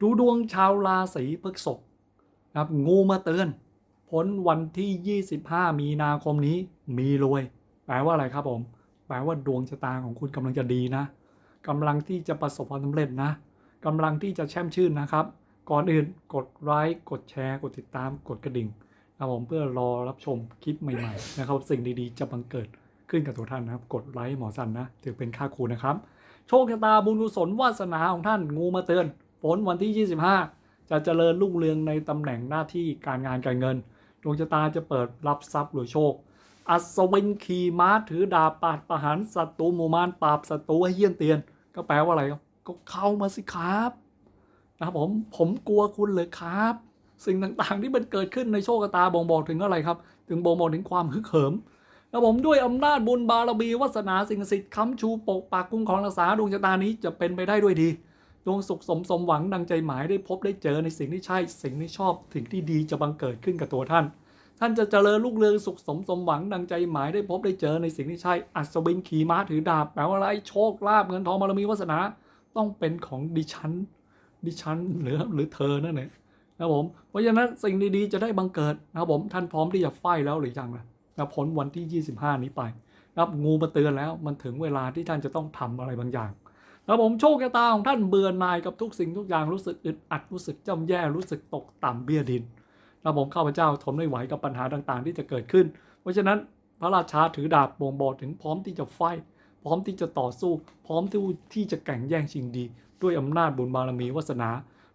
ดูดวงชาวราศีพฤษภครับงูมาเตือน พ้นวันที่ 25 มีนาคมนี้มีรวย แปลว่าอะไรครับผม แปลว่าดวงชะตาของคุณกำลังจะดีนะกำลังที่จะประสบความสำเร็จนะกำลังที่จะแช่มชื่นนะครับ ก่อนอื่นกดไลค์กดแชร์ กดติดตามกดกระดิ่งนะครับผมเพื่อรอรับชมคลิปใหม่ๆนะครับ สิ่งดีๆจะบังเกิดขึ้นกับตัวท่านนะครับ กดไลค์หมอสันนะ ถือเป็นค่าครูนะครับ โชคชะตาบุญกุศลวาสนาของท่านงูมาเตือน ฝนวันที่ 25 จะเจริญรุ่งเรืองในตำแหน่งหน้าที่การงานการเงิน ดวงชะตาจะเปิดรับทรัพย์หรือโชค อัศวินขี่ม้าถือดาบปาดประหารศัตรูหมู่มานปราบศัตรูให้เยี่ยนเตียน ก็แปลว่าอะไรครับก็เข้ามาสิครับนะครับผมผมกลัวคุณเลยครับ สิ่งต่างๆที่มันเกิดขึ้นในโชคชะตาบ่งบอกถึงอะไรครับ ถึงบ่งบอกถึงความฮึกเหิมแล้วผมด้วยอำนาจบุญบารมีวาสนาสิ่งศักดิ์สิทธิ์ค้ำชูปกปักคุ้มครองรักษาดวงชะตานี้จะเป็นไปได้ด้วยดี ดวงสุขสมสมหวังดังใจหมายได้พบได้เจอในสิ่งที่ใช่ สิ่งที่ชอบสิ่งที่ดีจะบังเกิดขึ้นกับตัวท่าน ท่านจะเจริญรุ่งเรืองสุขสมสมหวังดังใจหมายได้พบได้เจอในสิ่งที่ใช่ อัศวินขี่ม้าถือดาบแปลว่าอะไรโชคลาภเงินทองบารมีวาสนา ต้องเป็นของดิฉัน ดิฉันหรือหรือเธอนั่นเองนะผมเพราะฉะนั้นสิ่งดีๆจะได้บังเกิดนะครับผมท่านพร้อมที่จะไฟแล้วหรือยังล่ะนะพ้นวันที่ 25 นี้ไปนะครับงูมาเตือนแล้วมันถึงเวลาที่ท่านจะต้องทำอะไรบางอย่าง แล้วผมโชคชะตาของท่านเบื่อหน่ายกับทุกสิ่งทุกอย่างรู้สึกอึดอัดรู้สึกจำแย่รู้สึกตกต่ำเบี้ยดินแล้วผมข้าพเจ้าทนไม่ไหวกับปัญหาต่างๆ ที่จะเกิดขึ้น เพราะฉะนั้นพระราชาถือดาบบ่งบอกถึงพร้อมที่จะไฟพร้อมที่จะต่อสู้ พร้อมที่ที่จะแข่งแย่งชิงดี ด้วยอำนาจบุญบารมีวาสนา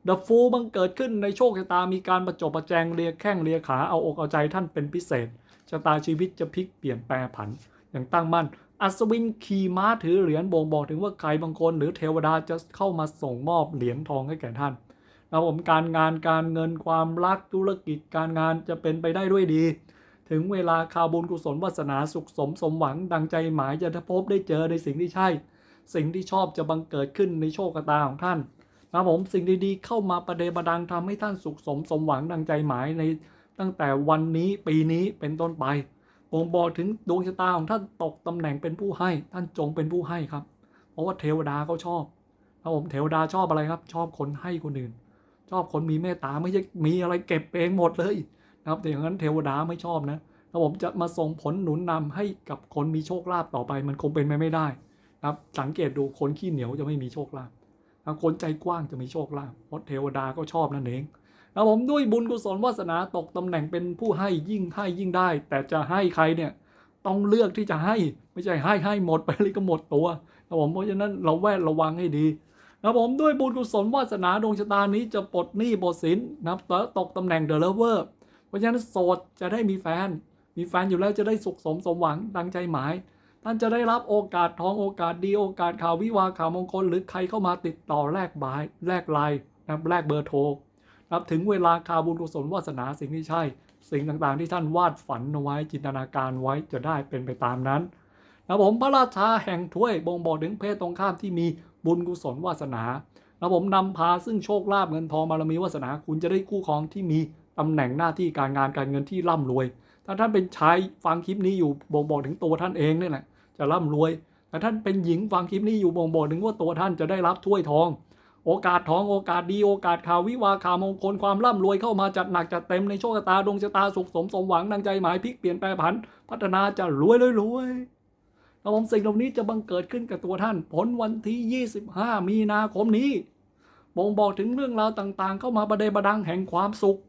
เดอะฟูบังเกิดขึ้นในโชคชะตามีการประจบประแจงเลียแข้งเลียขาเอาอกเอาใจท่านเป็นพิเศษชะตาชีวิตจะพลิกเปลี่ยนแปลผันอย่างตั้งมั่น อัศวินขี่ม้าถือเหรียญบ่งบอกถึงว่าใครบางคน หรือเทวดาจะเข้ามาส่งมอบเหรียญทองให้แก่ท่านนะผมการงานการเงินความรักธุรกิจการงานจะเป็นไปได้ด้วยดี ถึงเวลาข่าวบุญกุศลวาสนาสุขสมสมหวังดังใจหมายจะพบได้เจอในสิ่งที่ใช่ สิ่งที่ชอบจะบังเกิดขึ้นในโชคชะตาของท่านนะผมสิ่งดีๆเข้ามาประเดประดังทำให้ท่านสุขสมสมหวังดังใจหมายในตั้งแต่วันนี้ปีนี้เป็นต้นไป บ่งบอกถึงดวงชะตาของท่านตกตำแหน่งเป็นผู้ให้ ท่านจงเป็นผู้ให้ครับ เพราะว่าเทวดาเขาชอบครับผมเทวดาชอบอะไรครับ ชอบคนให้คนอื่น ชอบคนมีเมตตาไม่ใช่มีอะไรเก็บเองหมดเลยนะครับแต่อย่างนั้นเทวดาไม่ชอบนะถ้าผมจะมาส่งผลหนุนนำให้กับคนมีโชคลาภต่อไปมันคงเป็นไปไม่ได้นะครับ สังเกตดูคนขี้เหนียวจะไม่มีโชคลาภคนใจกว้างจะมีโชคลาภเพราะเทวดาก็ชอบนั่นเอง แล้วผมด้วยบุญกุศลวาสนาตกตำแหน่งเป็นผู้ให้ยิ่งให้ยิ่งได้ แต่จะให้ใครเนี่ยต้องเลือกที่จะให้ไม่ใช่ให้ให้หมดไปเลยก็หมดตัวนะผมเพราะฉะนั้นเราแวดระวังให้ดีนะผมด้วยบุญกุศลวาสนาดวงชะตานี้จะปลดหนี้ปลดสินนะแล้วตกตำแหน่งเดอะเลเวอร์เพราะฉะนั้นโสดจะได้มีแฟน มีแฟนอยู่แล้วจะได้สุขสมสมหวังดังใจหมายท่านจะได้รับโอกาสทองโอกาสดีโอกาสข่าววิวาข่าวมงคล หรือใครเข้ามาติดต่อแลกบายแลกไลน์นะแลกเบอร์โทร ครับถึงเวลาคาบุญกุศลวาสนาสิ่งที่ใช่ สิ่งต่างๆ ที่ท่านวาดฝันเอาไว้จินตนาการไว้จะได้เป็นไปตามนั้นนะผมพระราชาแห่งถ้วยบ่งบอกถึงเพศตรงข้ามที่มีบุญกุศลวาสนานะผมนำพาซึ่งโชคลาภเงินทองบารมีวาสนาคุณจะได้คู่ครองที่มีตำแหน่งหน้าที่การงานการเงินที่ร่ำรวย ถ้าท่านเป็นชายฟังคลิปนี้อยู่บ่งบอกถึงตัวท่านเองนี่แหละจะร่ำรวยแต่ท่านเป็นหญิงฟังคลิปนี้อยู่บ่งบอกถึงว่าตัวท่านจะได้รับถ้วยทอง โอกาสทองโอกาสดีโอกาสข่าววิวาข่าวมงคลความร่ำรวยเข้ามาจัดหนักจัดเต็มในโชคชะตาดวงชะตาสุขสมสมหวังดังใจหมายพลิกเปลี่ยนแปลผัน พัฒนาจะรวยรวยรวยแล้วผมสิ่งเหล่านี้จะบังเกิดขึ้นกับตัวท่านผลวันที่ 25 มีนาคมนี้ บ่งบอกถึงเรื่องราวต่างๆ เข้ามาประเดประดังแห่งความสุข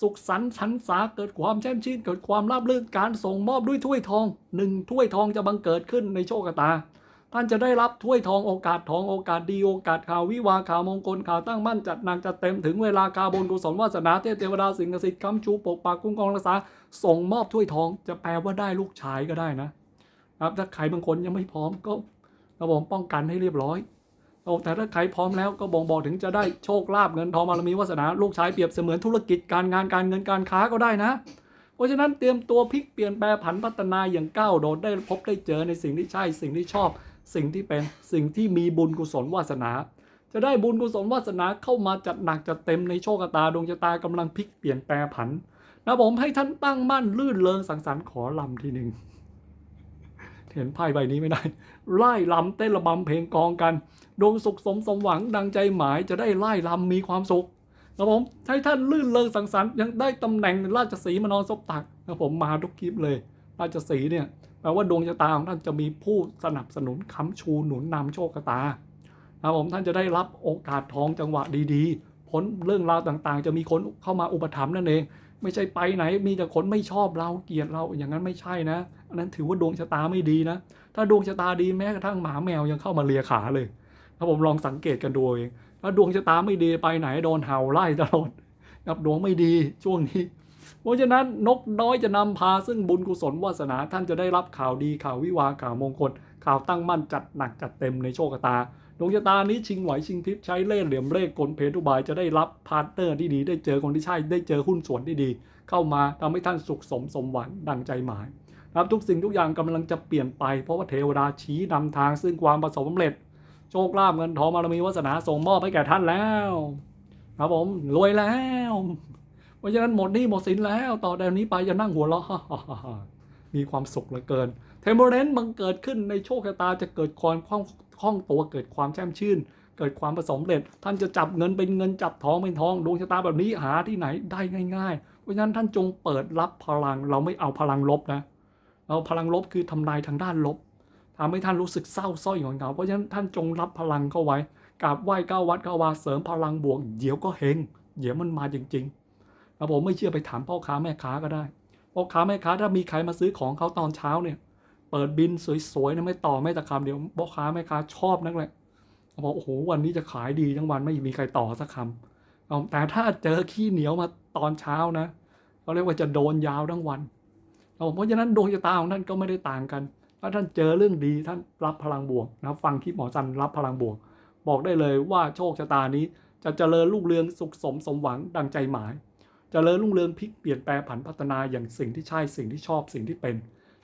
สุขสันต์ชันษาเกิดความแช่มชื่นเกิดความราบรื่นการส่งมอบด้วยถ้วยทองหนึ่งถ้วยทองจะบังเกิดขึ้นในโชคชะตา ท่านจะได้รับถ้วยทองโอกาสทองโอกาสดีโอกาสข่าววิวาข่าวมงคลข่าวตั้งมั่นจัดหนักจัดเต็มถึงเวลาคาบนกุศลวาสนาเทพเทวดาสิงศักดิ์สิทธิ์คำชูปกปักคุ้มครองรักษาส่งมอบถ้วยทองจะแปลว่าได้ลูกชายก็ได้นะครับถ้าใครบางคนยังไม่พร้อมก็ระบบป้องกันให้เรียบร้อยโอ้แต่ถ้าใครพร้อมแล้วก็บ่งบอกถึงจะได้โชคลาภเงินทองบารมีวาสนาลูกชายเปรียบเสมือนธุรกิจการงานการเงินการค้าก็ได้นะ เพราะฉะนั้นเตรียมตัวพลิกเปลี่ยนแปลผันพัฒนาอย่างก้าวโดดได้พบได้เจอในสิ่งที่ใช่สิ่งที่ชอบ สิ่งที่เป็นสิ่งที่มีบุญกุศลวาสนา จะได้บุญกุศลวาสนาเข้ามาจัดหนักจัดเต็มในโชคตาดวงชะตากำลังพลิกเปลี่ยนแปลผันนะผมให้ท่านตั้งมั่นลื่นเลงสังสรรค์ขอลำทีหนึ่งเห็นไพ่ใบนี้ไม่ได้ ไล่ลำเต้นระบำเพลงกองกันดวงสุขสมสมหวังดังใจหมายจะได้ไล่ลำมีความสุขครับผมให้ท่านลื่นเลงสังสรรค์ยังได้ตำแหน่งราชสีมานอนซบตักครับผมมาทุกคลิปเลย ราชสีเนี่ย ลว่าดวงชะตาของท่านจะมีผู้สนับสนุนค้ำชูหนุนนำโชคชะตาครับผมท่านจะได้รับโอกาสทองจังหวะดีๆผลเรื่องราวต่างๆ จะมีคนเข้ามาอุปถัมภ์นั่นเอง ไม่ใช่ไปไหนมีแต่คนไม่ชอบเราเกลียดเราอย่างนั้นไม่ใช่นะอันนั้นถือว่าดวงชะตาไม่ดีนะ ถ้าดวงชะตาดีแม้กระทั่งหมาแมวยังเข้ามาเลียขาเลยถ้าผมลองสังเกตกันดูเองถ้าดวงชะตาไม่ดีไปไหนโดนเห่าไล่ตลอดครับดวงไม่ดีช่วงนี้ เพราะฉะนั้นนกน้อยจะนำพาซึ่งบุญกุศลวาสนาท่านจะได้รับข่าวดีข่าววิวาข่าวมงคล ข่าวตั้งมั่นจัดหนักจัดเต็มในโชคตาดวงชะตานี้ชิงไหวชิงพริบใช้เล่ห์เหลี่ยมเล่ห์กลเพทุบายจะได้รับพาร์ทเนอร์ที่ดี ได้เจอคนที่ใช่ได้เจอหุ้นส่วนที่ดี เข้ามาทำให้ท่านสุขสมสมหวังดังใจหมายนะครับทุกสิ่งทุกอย่างกำลังจะเปลี่ยนไปเพราะว่าเทวดาชี้นำทางซึ่งความประสบความสำเร็จ โชคลาภเงินทองบารมีวาสนาส่งมอบให้แก่ท่านแล้วครับผมรวยแล้ว ราะฉะนั้นหมดหนี้หมดสินแล้ว ต่อแต่นี้ไปจะนั่งหัวเราะมีความสุขเหลือเกิน เทมเ r เรนต์บังเกิดขึ้นในโชคชะตาจะเกิดความคล่องคล่องตัวเกิดความแช่มชื่น เกิดความประสมเร็จ ท่านจะจับเงินเป็นเงินจับทองเป็นทองดวงชะตาแบบนี้หาที่ไหนได้ง่าย ๆ เพราะฉะนั้นท่านจงเปิดรับพลังเราไม่เอาพลังลบนะเอาพลังลบคือทำนายทางด้านลบทำให้ท่านรู้สึกเศร้าส้อยหงอยเหงาเพราะฉะนั้นท่านจงรับพลังเข้าไว้กราบไหว้ก้าววัดก้าววาเสริมพลังบวกเดี๋ยวก็เฮงเดี๋ยวมันมาจริง ๆ แล้วผมไม่เชื่อไปถามพ่อค้าแม่ค้าก็ได้พ่อค้าแม่ค้าถ้ามีใครมาซื้อของเขาตอนเช้าเนี่ย เปิดบินสวยๆนะไม่ต่อไม่ตะคำเดียวพ่อค้าแม่ค้าชอบนักเลยบอกโอ้โหวันนี้จะขายดีทั้งวันไม่มีใครต่อสักคำแต่ถ้าเจอขี้เหนียวมาตอนเช้านะเขาเรียกว่าจะโดนยาวทั้งวันเอาเพราะฉะนั้นดวงชะตาของท่านก็ไม่ได้ต่างกัน ถ้าท่านเจอเรื่องดีท่านรับพลังบวกนะฟังคลิปหมอจันรับพลังบวก บอกได้เลยว่าโชคชะตานี้จะเจริญรุ่งเรืองสุขสมสมหวังดังใจหมาย จเจริญรุ่งเรืองพลิกเปลี่ยนแปลงผันพัฒนาอย่างสิ่งที่ใช่สิ่งที่ชอบสิ่งที่เป็น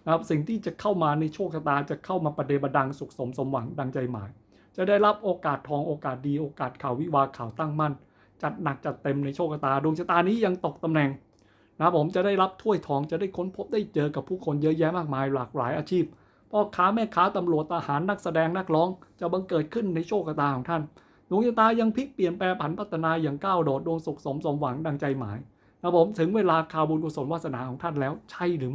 นะครับสิ่งที่จะเข้ามาในโชคชะตาจะเข้ามาประเดประดังสุขสมสมหวังดังใจหมาย จะได้รับโอกาสทองโอกาสดีโอกาสข่าววิวาข่าวตั้งมั่น จัดหนักจัดเต็มในโชคชะตาดวงชะตานี้ยังตกตำแหน่งนะครับผมจะได้รับถ้วยทองจะได้ค้นพบได้เจอกับผู้คนเยอะแยะมากมายหลากหลายอาชีพพ่อค้าแม่ค้าตำรวจทหารนักแสดงนักร้อง จะบังเกิดขึ้นในโชคชะตาของท่านดวงชะตายังพลิกเปลี่ยนแปลงผันพัฒนาอย่างก้าวโดดดวงสุขสมสมหวังดังใจหมาย นะครับผมถึงเวลาข่าวบุญกุศลวาสนาของท่านแล้วใช่หรือ